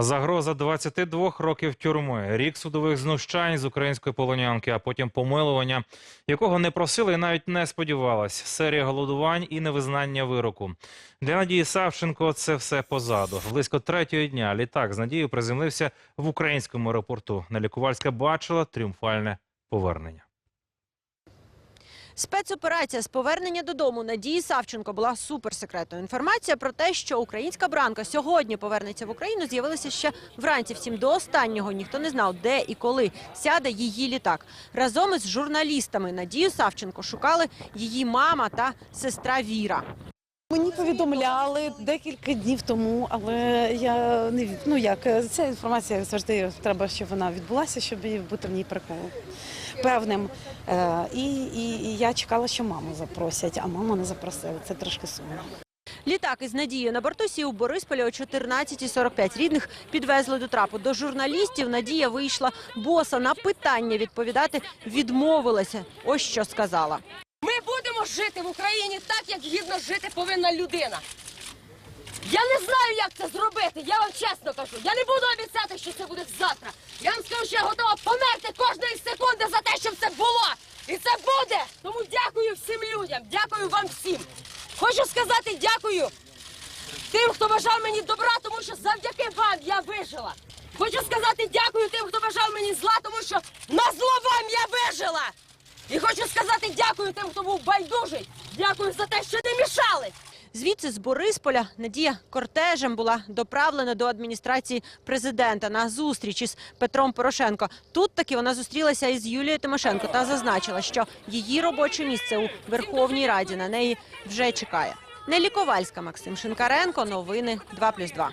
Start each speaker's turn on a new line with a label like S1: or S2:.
S1: Загроза 22 років тюрми, рік судових знущань з української полонянки, а потім помилування, якого не просили і навіть не сподівалась. Серія голодувань і невизнання вироку. Для Надії Савченко це все позаду. Близько третього дня літак з Надією приземлився в українському аеропорту. Нелікувальська бачила тріумфальне повернення.
S2: Спецоперація з повернення додому Надії Савченко була суперсекретною. Інформація про те, що українська бранка сьогодні повернеться в Україну, з'явилася ще вранці. Втім, до останнього ніхто не знав, де і коли сяде її літак. Разом із журналістами Надію Савченко шукали її мама та сестра Віра.
S3: Мені повідомляли декілька днів тому, але я не ну як ця інформація завжди треба, щоб вона відбулася, щоб бути в ній приколом певним. Е, і, і, і я чекала, що маму запросять, а маму не запросили. Це трошки сумно.
S2: Літак із Надією на борту сів у Борисполі о 14.45. Рідних підвезли до трапу. До журналістів Надія вийшла боса на питання відповідати відмовилася. Ось що сказала.
S4: Жити в Україні так, як гідно жити повинна людина. Я не знаю, як це зробити. Я вам чесно кажу. Я не буду обіцяти, що це буде завтра. Я вам скажу, що я готова померти кожної секунди за те, щоб це було. І це буде. Тому дякую всім людям. Дякую вам всім. Хочу сказати дякую тим, хто бажав мені добра, тому що завдяки вам я вижила. Хочу сказати дякую тим, хто бажав мені зла, тому що на зло вам я вижила. І хочу сказати дякую тим, хто був байдужий. Дякую за те, що не мішали.
S2: Звідси з Борисполя Надія кортежем була доправлена до адміністрації президента на зустріч із Петром Порошенко. Тут таки вона зустрілася із Юлією Тимошенко та зазначила, що її робоче місце у Верховній Раді на неї вже чекає. Нелі Ковальська, Максим Шинкаренко. Новини 2+,2.